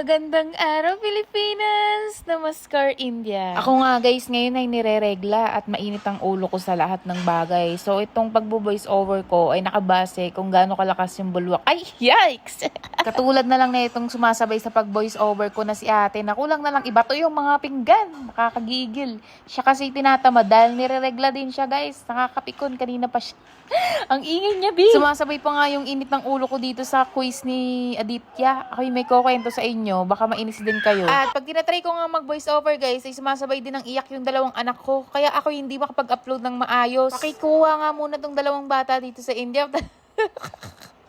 Magandang araw, Pilipinas! Namaskar, India! Ako nga guys, ngayon ay nireregla at mainit ang ulo ko sa lahat ng bagay. So itong pagbo-voice over ko ay nakabase kung gaano kalakas yung bulwak. Ay, yikes! Katulad na lang na itong sumasabay sa pag-voice over ko na si ate na kulang na lang ibato yung mga pinggan. Nakakagigil. Siya kasi tinatamad dahil nireregla din siya guys. Nakakapikon kanina pa siya. Ang ingay niya, Bi. Sumasabay pa nga yung init ng ulo ko dito sa quiz ni Aditya. Ako yung may kukwento sa inyo. Baka mainis din kayo. At pag tinatry ko nga mag-voice over, guys, ay sumasabay din ang iyak yung dalawang anak ko. Kaya ako hindi makapag-upload ng maayos. Pakikuha nga muna tong dalawang bata dito sa India.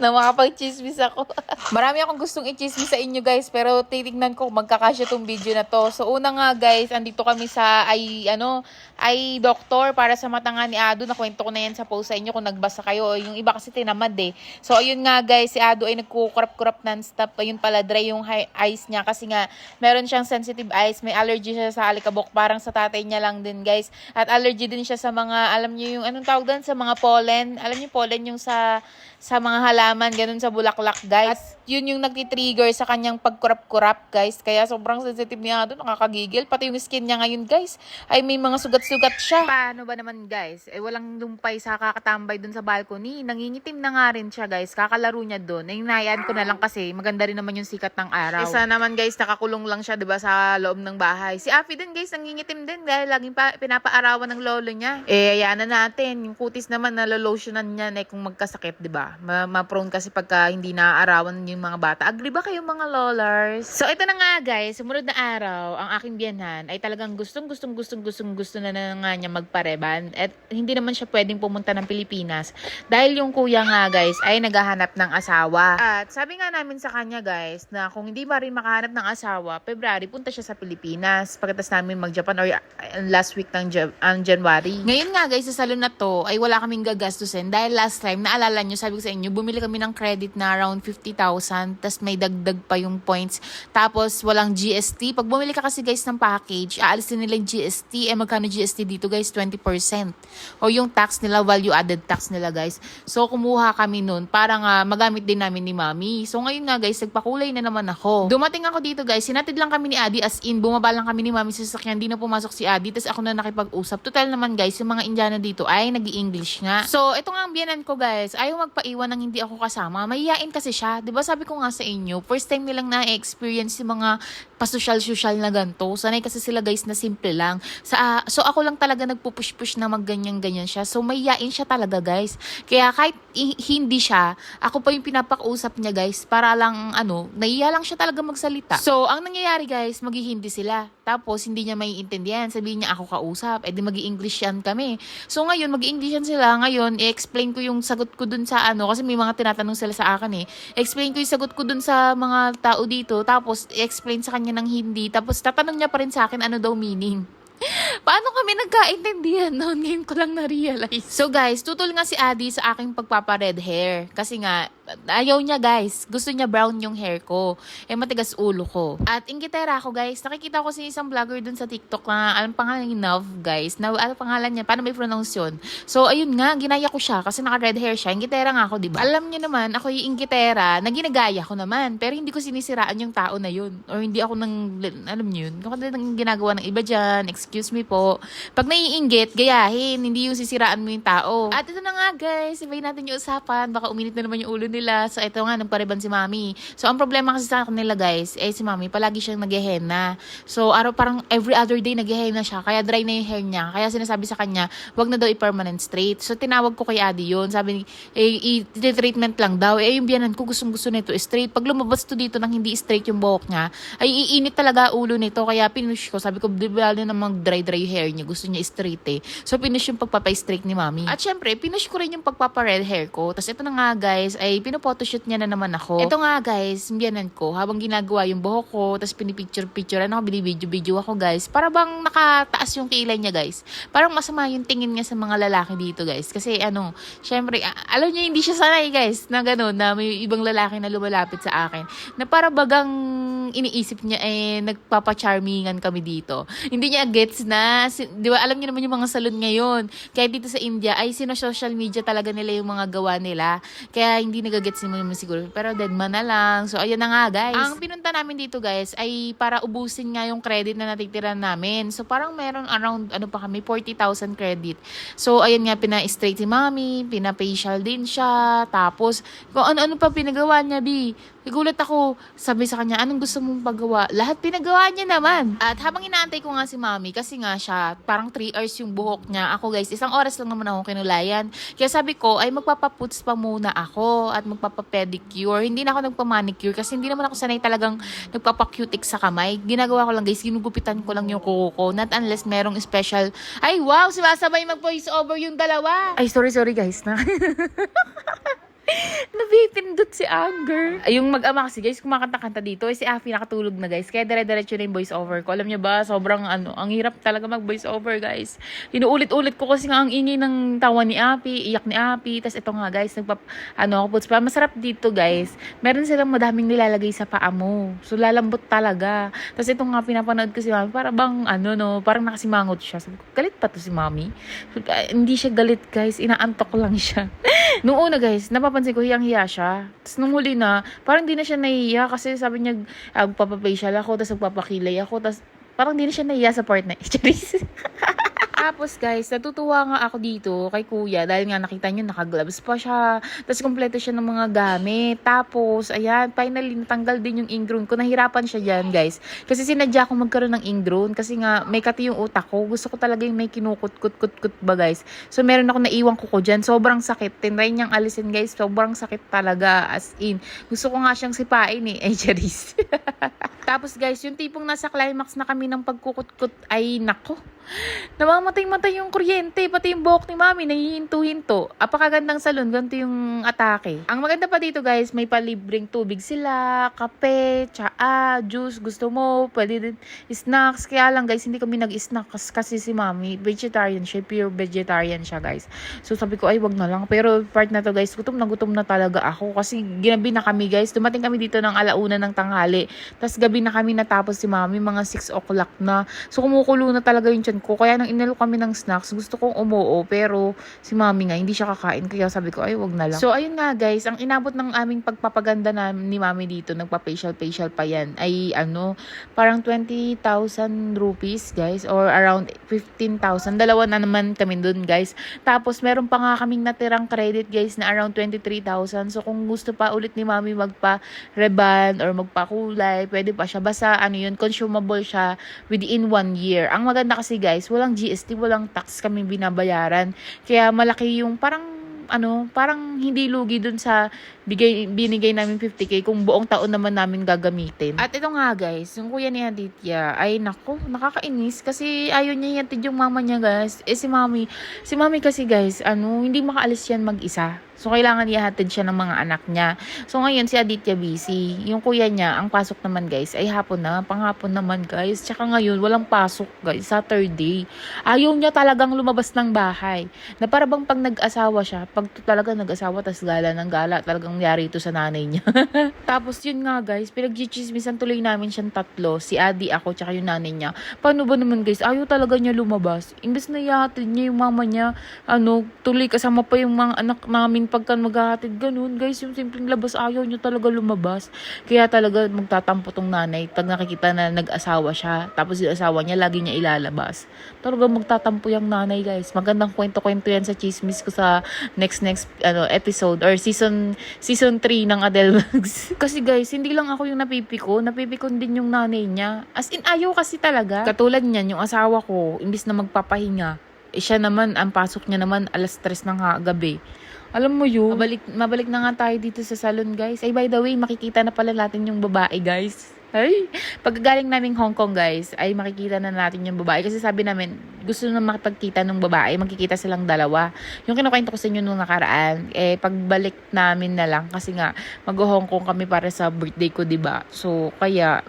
na makapag-chismis ako. Marami akong gustong i-chismis sa inyo guys, pero titignan ko kung magkakasya tong video na to. So una nga guys, andito kami sa ay ano, ay doktor para sa mata nga ni Ado. Nakwento ko na yan sa post sa inyo kung nagbasa kayo. Yung iba kasi tinamad eh. So ayun nga guys, si Ado ay nagkukurap-kurap non-stop. Ayun pala, dry yung eyes niya kasi nga meron siyang sensitive eyes. May allergy siya sa alikabok. Parang sa tatay niya lang din guys. At allergy din siya sa mga, alam niyo yung anong tawag doon? Sa mga pollen. Alam niyo pollen yung sa sa mga halaman, ganun sa bulaklak, guys. At yun yung nagtitrigger sa kanyang pagkurap-kurap, guys. Kaya sobrang sensitive niya doon, nakakagigil. Pati yung skin niya ngayon, guys, ay may mga sugat-sugat siya. Paano ba naman, guys? Eh, walang lumpay sa kakatambay doon sa balcony. Nangingitim na nga rin siya, guys. Kakalaro niya doon. Eh, hinayaan ko na lang kasi maganda rin naman yung sikat ng araw. Isa naman, guys, nakakulong lang siya, 'di ba sa loob ng bahay. Si Afi din, guys, nangingitim din dahil laging pa, pinapaarawan ng lolo niya. Eh, hayaan na natin. Yung kutis naman, nalolotionan niya na eh, kung magkasakit, 'di ba? Ma- ma-prone kasi pagka hindi naaarawan yung mga bata. Agree ba kayo mga lolars? So, ito na nga guys, sumunod na araw, ang aking biyanhan ay talagang gustong gustong gustong gustong gusto na, na nga niya magpareban. At hindi naman siya pwedeng pumunta ng Pilipinas dahil yung kuya nga guys ay naghahanap ng asawa. At sabi nga namin sa kanya guys na kung hindi pa rin makahanap ng asawa, February punta siya sa Pilipinas pagkatapos namin mag-Japan or uh, last week ng ang January. Ngayon nga guys, sa salon na to ay wala kaming gagastusin dahil last time naalala nyo, sabi ko sa inyo, bumili kami ng credit na around 50,000 tas may dagdag pa yung points. Tapos walang GST. Pag bumili ka kasi guys ng package, aalisin nila yung GST. Eh magkano GST dito guys? 20%. O yung tax nila, value added tax nila guys. So kumuha kami nun para nga magamit din namin ni mami. So ngayon nga guys, nagpakulay na naman ako. Dumating ako dito guys, sinatid lang kami ni Adi as in, bumaba lang kami ni mami sa sasakyan, di na pumasok si Adi, tas ako na nakipag-usap. Total naman guys, yung mga Indiana dito ay nag english nga. So ito nga ang biyanan ko guys, ayaw magpaiwan ng hindi ako kasama. Mahihain kasi siya. ba sabi ko nga sa inyo, first time nilang na-experience yung mga pasosyal-sosyal na ganito. Sanay kasi sila guys na simple lang. Sa, ah, so ako lang talaga nagpupush-push na magganyan-ganyan siya. So mahihain siya talaga guys. Kaya kahit hindi siya, ako pa yung pinapakausap niya guys para lang ano, nahiya lang siya talaga magsalita. So ang nangyayari guys, maghihindi sila. Tapos hindi niya maiintindihan. Sabihin niya ako kausap. Eh di mag english yan kami. So ngayon, mag english yan sila. Ngayon, i-explain ko yung sagot ko dun sa ano. Kasi may mga tinatanong sila sa akin eh. Explain ko yung sagot ko dun sa mga tao dito. Tapos, i-explain sa kanya ng hindi. Tapos, tatanong niya pa rin sa akin ano daw meaning. Paano kami nagkaintindihan noon? Ngayon ko lang na-realize. So guys, tutol nga si Adi sa aking pagpapa-red hair. Kasi nga, ayaw niya guys. Gusto niya brown yung hair ko. Eh matigas ulo ko. At ingitera ako guys. Nakikita ko si isang vlogger dun sa TikTok na alam pangalan niya Nav guys. Nav, ano pangalan niya? Paano may pronounce yun? So ayun nga, ginaya ko siya kasi naka-red hair siya. Ingitera nga ako, di ba? Alam niyo naman, ako yung ingitera na ginagaya ko naman. Pero hindi ko sinisiraan yung tao na yun. Or hindi ako nang, alam niyo yun. Ako nang ginagawa ng iba dyan. Excuse me po. Pag naiinggit, gayahin. Hindi yung sisiraan mo yung tao. At ito na nga guys, ibay natin yung usapan. Baka uminit na naman yung ulo nila. So ito nga, nagpareban si mami. So ang problema kasi sa kanila guys, eh si mami palagi siyang naghehena. So araw parang every other day naghehena siya. Kaya dry na yung hair niya. Kaya sinasabi sa kanya, wag na daw i-permanent straight. So tinawag ko kay Adi yun. Sabi ni, eh, i-treatment lang daw. Eh yung biyanan ko gustong gusto nito straight. Pag lumabas to dito nang hindi straight yung buhok niya, ay iinit talaga ulo nito. Kaya pinush ko. Sabi ko, di ba na mag dry-dry hair niya. Gusto niya straight eh. So pinush yung pagpapa-straight ni mami. At syempre, pinush ko rin yung pagpapa-red hair ko. Tapos ito na nga guys, ay pinopotoshoot niya na naman ako. Ito nga guys, biyanan ko, habang ginagawa yung buhok ko, tapos pinipicture-picture, ano, binibidyo-video ako guys. Para bang nakataas yung kilay niya guys. Parang masama yung tingin niya sa mga lalaki dito guys. Kasi ano, syempre, alam niya hindi siya sanay guys na gano'n, na may ibang lalaki na lumalapit sa akin. Na para bagang ang iniisip niya eh nagpapa-charmingan kami dito. Hindi niya gets na, di ba alam niyo naman yung mga salon ngayon. Kaya dito sa India ay sino social media talaga nila yung mga gawa nila. Kaya hindi nagagets naman naman siguro. Pero dead man na lang. So ayun na nga guys. Ang pinunta namin dito guys ay para ubusin nga yung credit na natitira namin. So parang meron around ano pa kami 40,000 credit. So ayun nga pina-straight si mami, pina-facial din siya. Tapos kung ano-ano pa pinagawa niya, Bi. Nagulat ako, sabi sa kanya, anong gusto mong paggawa? Lahat pinagawa niya naman. At habang inaantay ko nga si mami, kasi nga siya, parang 3 hours yung buhok niya. Ako guys, isang oras lang naman ako kinulayan. Kaya sabi ko, ay magpapaputs pa muna ako at magpapapedicure. Hindi na ako nagpamanicure kasi hindi naman ako sanay talagang nagpapacutic sa kamay. Ginagawa ko lang guys, ginugupitan ko lang yung kuko ko. Not unless merong special, ay wow, sumasabay mag-voice over yung dalawa. Ay, sorry, sorry guys na. Nabipindot si Anger. Yung mag-ama kasi guys, kumakanta-kanta dito. Eh, si Afi nakatulog na guys. Kaya dire-diretso na yung voice over ko. Alam niyo ba, sobrang ano, ang hirap talaga mag-voice over guys. Inuulit-ulit ko kasi nga ang ingay ng tawa ni Api, iyak ni Api. Tapos ito nga guys, nagpap, ano puts pa. Masarap dito guys. Meron silang madaming nilalagay sa paa mo. So lalambot talaga. Tapos ito nga pinapanood ko si Mami. Para bang ano no, parang nakasimangot siya. Sabi ko, galit pa to si Mami. So, ah, hindi siya galit guys, inaantok lang siya. Nung una guys, napapansin ko hiyang-hiya siya. Tapos nung huli na, parang di na siya nahiya kasi sabi niya, ah, ako, tapos magpapakilay ako, tapos parang di na siya nahiya sa part na Charis. Tapos guys, natutuwa nga ako dito kay kuya dahil nga nakita nyo nakagloves pa siya. Tapos kompleto siya ng mga gamit. Tapos, ayan, finally natanggal din yung ingrown ko. Nahirapan siya dyan guys. Kasi sinadya ko magkaroon ng ingrown kasi nga may kati yung utak ko. Gusto ko talaga yung may kinukut-kut-kut-kut ba guys. So meron ako naiwang kuko dyan. Sobrang sakit. Tinry niyang alisin guys. Sobrang sakit talaga as in. Gusto ko nga siyang sipain eh. Ay, charis. Tapos guys, yung tipong nasa climax na kami ng pagkukut-kut ay nako. Namamatay-matay yung kuryente, pati yung buhok ni mami, nahihinto-hinto. Apakagandang salon, ganito yung atake. Ang maganda pa dito guys, may palibreng tubig sila, kape, tsaa, juice, gusto mo, pwede din snacks. Kaya lang guys, hindi kami nag-snacks kasi si mami, vegetarian siya, pure vegetarian siya guys. So sabi ko, ay wag na lang. Pero part na to guys, gutom na gutom na talaga ako kasi ginabi na kami guys. Dumating kami dito ng alauna ng tanghali. Tapos gabi na kami natapos si mami, mga 6 o'clock na. So kumukulo na talaga yung tiyan ko. Kaya nang inalo kami ng snacks, gusto kong umuo. Pero si mami nga, hindi siya kakain. Kaya sabi ko, ay wag na lang. So ayun nga guys, ang inabot ng aming pagpapaganda na ni mami dito, nagpa-facial-facial pa yan, ay ano, parang 20,000 rupees guys, or around 15,000. Dalawa na naman kami dun guys. Tapos meron pa nga kaming natirang credit guys na around 23,000. So kung gusto pa ulit ni mami magpa-reban or magpa-kulay, pwede pa siya. Basta ano yun, consumable siya within one year. Ang maganda kasi guys, walang GST, walang tax kami binabayaran. Kaya malaki yung parang ano, parang hindi lugi dun sa bigay, binigay namin 50k kung buong taon naman namin gagamitin. At ito nga guys, yung kuya ni Aditya, ay nako, nakakainis kasi ayaw niya yatid yung mama niya guys. Eh si mami, si mami kasi guys, ano, hindi makaalis yan mag-isa. So, kailangan ihatid siya ng mga anak niya. So, ngayon si Aditya busy. Yung kuya niya, ang pasok naman guys, ay hapon na. Panghapon naman guys. Tsaka ngayon, walang pasok guys. Saturday. Ayaw niya talagang lumabas ng bahay. Na para bang pag nag-asawa siya, pag talaga nag-asawa, tas gala ng gala, talagang yari ito sa nanay niya. Tapos yun nga guys, pinagchichismisan tuloy namin siyang tatlo. Si Adi, ako, tsaka yung nanay niya. Paano ba naman guys? Ayaw talaga niya lumabas. Imbes na ihatid niya yung mama niya, ano, tuloy kasama pa yung mga anak namin pagka maghahatid ganun. Guys, yung simpleng labas, ayaw niya talaga lumabas. Kaya talaga magtatampo tong nanay pag nakikita na nag-asawa siya. Tapos yung asawa niya, lagi niya ilalabas. Talaga magtatampo yung nanay guys. Magandang kwento-kwento yan sa chismis ko sa next next ano episode or season season 3 ng Adele Vlogs. kasi guys, hindi lang ako yung napipiko, napipikon din yung nanay niya. As in, ayaw kasi talaga. Katulad niyan, yung asawa ko, imbis na magpapahinga, eh, siya naman, ang pasok niya naman alas 3 ng gabi. Alam mo yun? Mabalik, mabalik na nga tayo dito sa salon, guys. Ay, by the way, makikita na pala natin yung babae, guys. Ay, pagkagaling naming Hong Kong, guys, ay makikita na natin yung babae. Kasi sabi namin, gusto na makipagkita ng babae, magkikita silang dalawa. Yung kinukwento ko sa inyo nung nakaraan, eh, pagbalik namin na lang. Kasi nga, mag-Hong Kong kami para sa birthday ko, 'di ba So, kaya,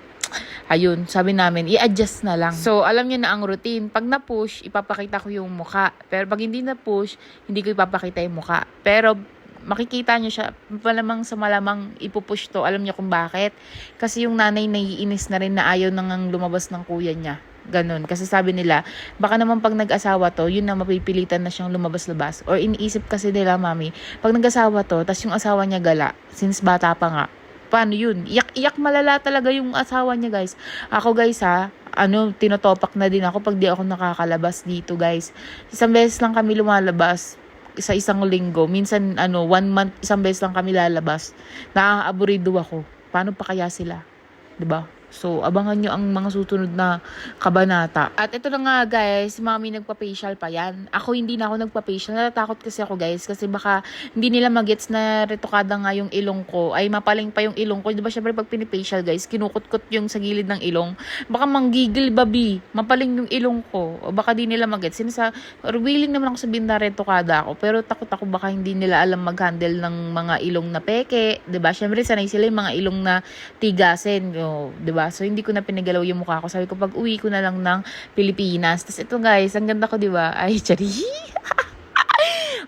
ayun, sabi namin, i-adjust na lang. So, alam niyo na ang routine. Pag na-push, ipapakita ko yung muka. Pero pag hindi na-push, hindi ko ipapakita yung muka. Pero, makikita nyo siya, malamang sa malamang ipupush to. Alam niyo kung bakit? Kasi yung nanay naiinis na rin na ayaw nang lumabas ng kuya niya. Ganun. Kasi sabi nila, baka naman pag nag-asawa to, yun na mapipilitan na siyang lumabas-labas. Or iniisip kasi nila, mami, pag nag-asawa to, tas yung asawa niya gala, since bata pa nga, paano yun? Iyak-iyak malala talaga yung asawa niya, guys. Ako, guys, ha, ano, tinotopak na din ako pag di ako nakakalabas dito, guys. Isang beses lang kami lumalabas sa isang linggo. Minsan, ano, one month, isang beses lang kami lalabas. Nakaka-aburido ako. Paano pa kaya sila? ba? So, abangan nyo ang mga susunod na kabanata. At ito na nga guys, si mami nagpa-facial pa yan. Ako hindi na ako nagpa-facial. Natatakot kasi ako guys. Kasi baka hindi nila magets na retokada nga yung ilong ko. Ay mapaling pa yung ilong ko. Di ba syempre pag pinifacial guys, kinukot-kot yung sa gilid ng ilong. Baka manggigil babi. Mapaling yung ilong ko. O baka di nila magets. Sinasa, willing naman ako sabihin na retokada ako. Pero takot ako baka hindi nila alam mag-handle ng mga ilong na peke. Di ba? Syempre sanay sila yung mga ilong na tigasin. O, di ba? So, hindi ko na pinagalaw yung mukha ko. Sabi ko, pag uwi ko na lang ng Pilipinas. Tapos ito guys, ang ganda ko, di ba? Ay, chari.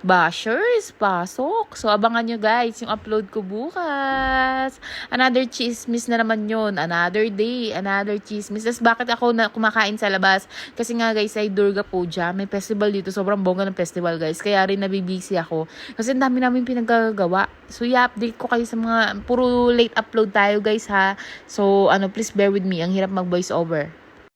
Bashers, pasok. So, abangan nyo guys yung upload ko bukas. Another chismis na naman yun. Another day, another chismis. Tapos bakit ako na kumakain sa labas? Kasi nga guys, ay Durga Puja. May festival dito. Sobrang bongga ng festival guys. Kaya rin nabibisi ako. Kasi ang dami namin pinagagawa. So, i-update ko kayo sa mga puro late upload tayo guys ha. So, ano, please bear with me. Ang hirap mag voice over.